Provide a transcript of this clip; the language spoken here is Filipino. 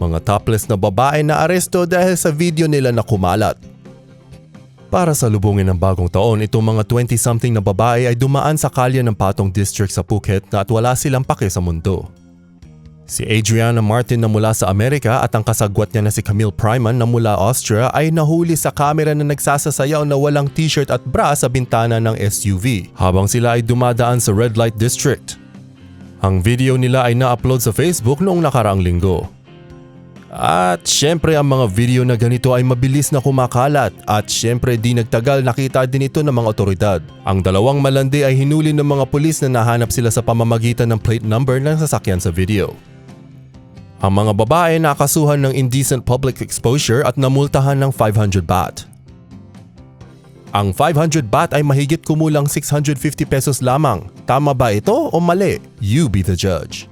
Mga topless na babae na aresto dahil sa video nila na kumalat. Para sa lubungin ng bagong taon, itong mga 20-something na babae ay dumaan sa kalye ng Patong District sa Phuket na at wala silang pake sa mundo. Si Adriana Martin na mula sa Amerika at ang kasagwat niya na si Camille Pryman na mula Austria ay nahuli sa kamera na nagsasasayaw na walang t-shirt at bra sa bintana ng SUV habang sila ay dumadaan sa Red Light District. Ang video nila ay na-upload sa Facebook noong nakaraang linggo. At syempre ang mga video na ganito ay mabilis na kumakalat at syempre di nagtagal nakita din ito ng mga otoridad. Ang dalawang malandi ay hinuli ng mga pulis na nahanap sila sa pamamagitan ng plate number ng sasakyan sa video. Ang mga babae nakasuhan ng indecent public exposure at namultahan ng 500 baht. Ang 500 baht ay mahigit kumulang 650 pesos lamang. Tama ba ito o mali? You be the judge.